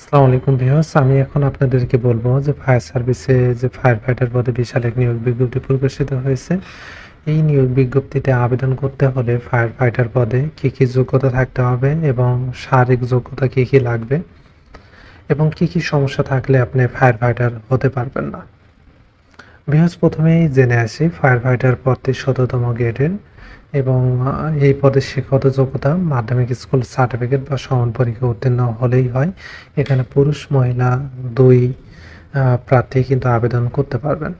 আসসালামু আলাইকুম ভিউয়ার্স, আমি এখন আপনাদেরকে বলব যে ফায়ার সার্ভিসে যে ফায়ার ফাইটার পদে বিশাল এক নিয়োগ বিজ্ঞপ্তি প্রকাশিত হয়েছে। এই নিয়োগ বিজ্ঞপ্তিতে আবেদন করতে হলে ফায়ার ফাইটার পদে কি কি যোগ্যতা থাকতে হবে এবং শারীরিক যোগ্যতা কী কী লাগবে এবং কি কি সমস্যা থাকলে আপনি ফায়ার ফাইটার হতে পারবেন না। ভিউয়ার্স প্রথমেই জেনে আসি ফায়ার ফাইটার পদটি শততম গ্রেডের এবং এই পদের শিক্ষাগত যোগ্যতা মাধ্যমিক স্কুল সার্টিফিকেট বা সমান পরীক্ষা উত্তীর্ণ হলেই হয়। এখানে পুরুষ, মহিলা দুই প্রার্থী কিন্তু আবেদন করতে পারবেন।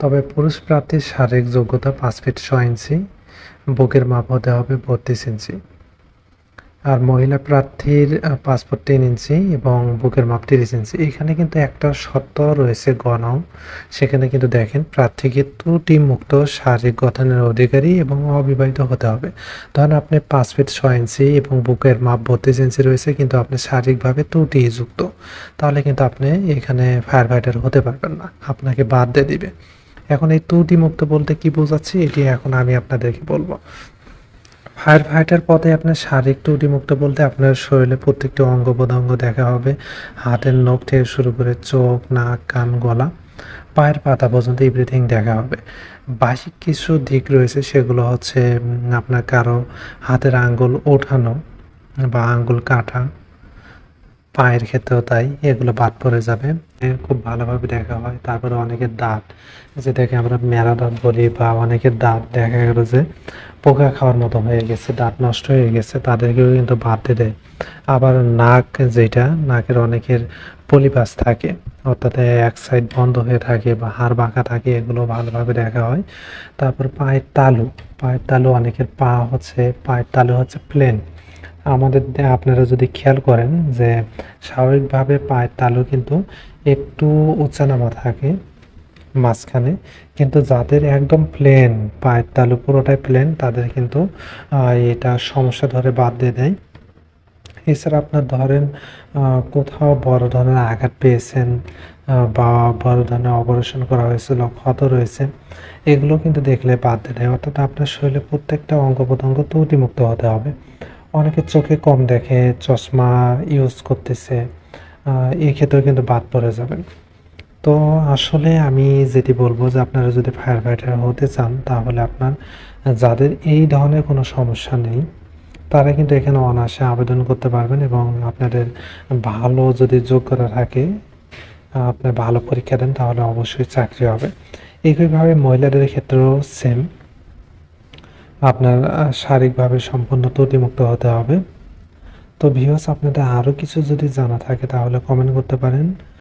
তবে পুরুষ প্রার্থীর শারীরিক যোগ্যতা পাঁচ ফিট ছ ইঞ্চি, বুকের মাপ হতে হবে বত্রিশ ইঞ্চি। আর মহিলা প্রার্থীর ফুট তিন ইঞ্চি এবং বুকের মাপ তিরিশ ইঞ্চি। এখানে কিন্তু একটা শর্ত রয়েছে গণং সেখানে কিন্তু দেখেন প্রার্থীকে ত্রুটি মুক্ত শারীরিক গঠনের অধিকারী এবং অবিবাহিত হতে হবে। ধরেন আপনি পাঁচ ফিট ছয় ইঞ্চি এবং বুকের মাপ বত্রিশ ইঞ্চি রয়েছে, কিন্তু আপনি শারীরিকভাবে ত্রুটিযুক্ত, তাহলে কিন্তু আপনি এখানে ফায়ার ফাইটার হতে পারবেন না। আপনাকে বাদ দিয়ে দিবে। এখন এই ত্রুটি মুক্ত বলতে কি বোঝাচ্ছি, এটি এখন আমি আপনাদেরকে বলব। ফায়ার ফাইটার পথে আপনার শারীরিক ত্রুটি মুক্ত বলতে আপনার শরীরে প্রত্যেকটি অঙ্গ প্রত্যঙ্গ দেখা হবে। হাতের নখ থেকে শুরু করে চোখ, নাক, কান, গলা, পায়ের পাতা পর্যন্ত এভরিথিং দেখা হবে। বাসিক কিছু দিক রয়েছে, সেগুলো হচ্ছে আপনার কারও হাতের আঙ্গুল ওঠানো বা আঙ্গুল কাটা পায়ের ক্ষেত্রেও তাই, এগুলো বাদ পড়ে যাবে। খুব ভালোভাবে দেখা হয়। তারপরে অনেকের দাঁত যেটাকে আমরা মেরা দাঁত বলি বা অনেকের দাঁত দেখা গেল যে পোকা খাওয়ার মতো হয়ে গেছে, দাঁত নষ্ট হয়ে গেছে, তাদেরকেও কিন্তু বাদ দিয়ে। আবার নাক যেটা, নাকের অনেকের পলিপাস থাকে, অর্থাৎ এক সাইড বন্ধ হয়ে থাকে বা হাড় বাঁকা থাকে, এগুলো ভালোভাবে দেখা হয়। তারপর পায়ের তালু পায়ের তালু অনেকের পা হচ্ছে, পায়ের তালু হচ্ছে প্লেন আমাদের আপনারা যদি খেয়াল করেন যে স্বাভাবিকভাবে পায়ের তালু কিন্তু একটু উচ্চানামা থাকে মাঝখানে, কিন্তু যাদের একদম প্লেন পায়ের তালু পুরোটাই প্লেন তাদের কিন্তু এটা সমস্যা ধরে বাদ দিয়ে দেয়। এছাড়া আপনার ধরেন কোথাও বড় ধরনের আঘাত পেয়েছেন বা বড় ধরনের অপারেশন করা হয়েছিল, ক্ষত রয়েছে, এগুলো কিন্তু দেখলে বাদ দিয়ে দেয়। অর্থাৎ আপনার শরীরে প্রত্যেকটা অঙ্গ প্রত্যঙ্গ ত্রুটিমুক্ত হতে হবে। অনেকের চোখে কম দেখে চশমা ইউজ করতেছে এই ক্ষেত্রেও কিন্তু বাদ পড়ে যাবেন। তো আসলে আমি যেটি বলব যে আপনারা যদি ফায়ার ফাইটার হতে চান তাহলে আপনার যাদের এই ধরনের কোনো সমস্যা নেই তারা কিন্তু এখানে অনায়াসে আবেদন করতে পারবেন এবং আপনাদের ভালো যদি যোগ্যতা থাকে আহ, আপনি ভালো পরীক্ষা দেন তাহলে অবশ্যই চাকরি হবে। একইভাবে মহিলাদের ক্ষেত্রেও সেম আপনার শারীরিকভাবে সম্পূর্ণ ত্রুটিমুক্ত হতে হবে। তো ভিউস আপনাদের আরও কিছু যদি জানা থাকে, তাহলে কমেন্ট করতে পারেন।